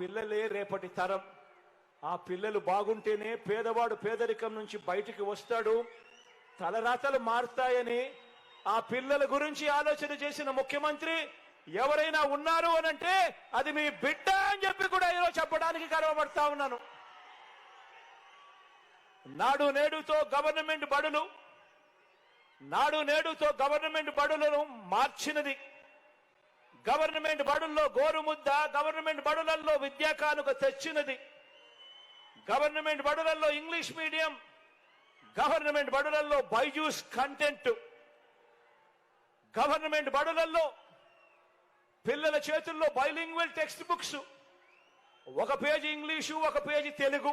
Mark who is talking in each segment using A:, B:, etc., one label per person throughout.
A: పిల్లలే రేపటి తరం. ఆ పిల్లలు బాగుంటేనే పేదవాడు పేదరికం నుంచి బయటికి వస్తాడు. తలరాతలు మారుతాయని ఆ పిల్లల గురించి ఆలోచన చేసిన ముఖ్యమంత్రి ఎవరైనా ఉన్నారు అనంటే అది మీ బిడ్డ అని చెప్పి కూడా ఈరోజు చెప్పడానికి గర్వపడతా ఉన్నాను. నాడు నేడుతో గవర్నమెంట్ బడులు నాడు నేడుతో గవర్నమెంట్ బడులను మార్చినది. గవర్నమెంట్ బడుల్లో గోరుముద్ద గవర్నమెంట్ బడులలో విద్యా కానుక తెచ్చినది. గవర్నమెంట్ బడులలో ఇంగ్లీష్ మీడియం గవర్నమెంట్ బడులలో బైజూస్ కంటెంట్ గవర్నమెంట్ బడులలో పిల్లల చేతుల్లో బైలింగ్వల్ టెక్స్ట్ బుక్స్ ఒక పేజీ ఇంగ్లీషు ఒక పేజీ తెలుగు.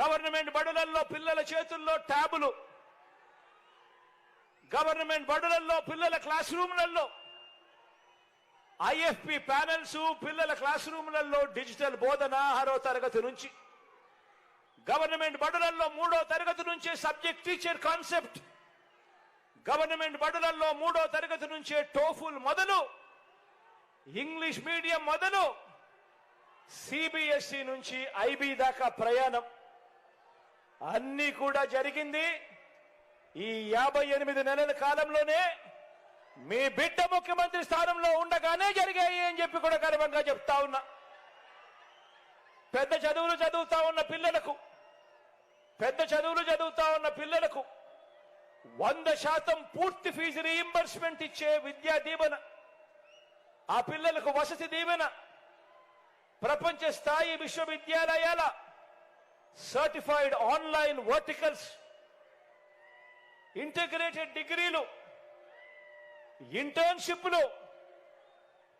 A: గవర్నమెంట్ బడులల్లో పిల్లల చేతుల్లో ట్యాబులు గవర్నమెంట్ బడులలో పిల్లల క్లాస్ రూమ్లలో ఐఎఫ్పి ప్యానెల్స్ పిల్లల క్లాస్ రూమ్లలో డిజిటల్ బోధన ఆరో తరగతి నుంచి గవర్నమెంట్ బడులలో మూడో తరగతి నుంచే సబ్జెక్ట్ టీచర్ కాన్సెప్ట్ గవర్నమెంట్ బడులలో మూడో తరగతి నుంచే టోఫుల్ మొదలు ఇంగ్లీష్ మీడియం మొదలు సిబిఎస్ఈ నుంచి ఐబీ దాకా ప్రయాణం. అన్నీ కూడా జరిగింది. ఈ యాభై ఎనిమిది నెలల కాలంలోనే మీ బిడ్డ ముఖ్యమంత్రి స్థానంలో ఉండగానే జరిగాయి అని చెప్పి కూడా గర్వంగా చెప్తా ఉన్నా. పెద్ద చదువులు చదువుతా ఉన్న పిల్లలకు పెద్ద చదువులు చదువుతా ఉన్న పిల్లలకు వంద శాతం పూర్తి ఫీజు రీయింబర్స్మెంట్ ఇచ్చే విద్యా దీవెన ఆ పిల్లలకు వసతి దీవెన ప్రపంచ స్థాయి విశ్వవిద్యాలయాల సర్టిఫైడ్ ఆన్లైన్ వర్టికల్స్ ఇంటిగ్రేటెడ్ డిగ్రీలు ఇంటర్న్షిప్లు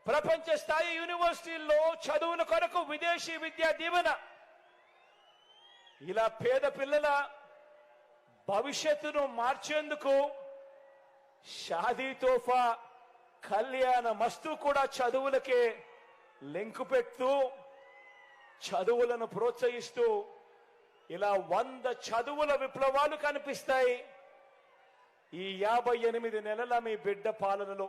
A: ప్రపంచ స్థాయి యూనివర్సిటీల్లో చదువుల కొరకు విదేశీ విద్యా దీవెన. ఇలా పేద పిల్లల భవిష్యత్తును మార్చేందుకు షాదీ తోఫా కళ్యాణ మస్తు కూడా చదువులకే లింకు పెడుతూ చదువులను ప్రోత్సహిస్తూ ఇలా వంద చదువుల విప్లవాలు కనిపిస్తాయి. ఈ యాభై ఎనిమిది నెలల మీ బిడ్డ పాలనలో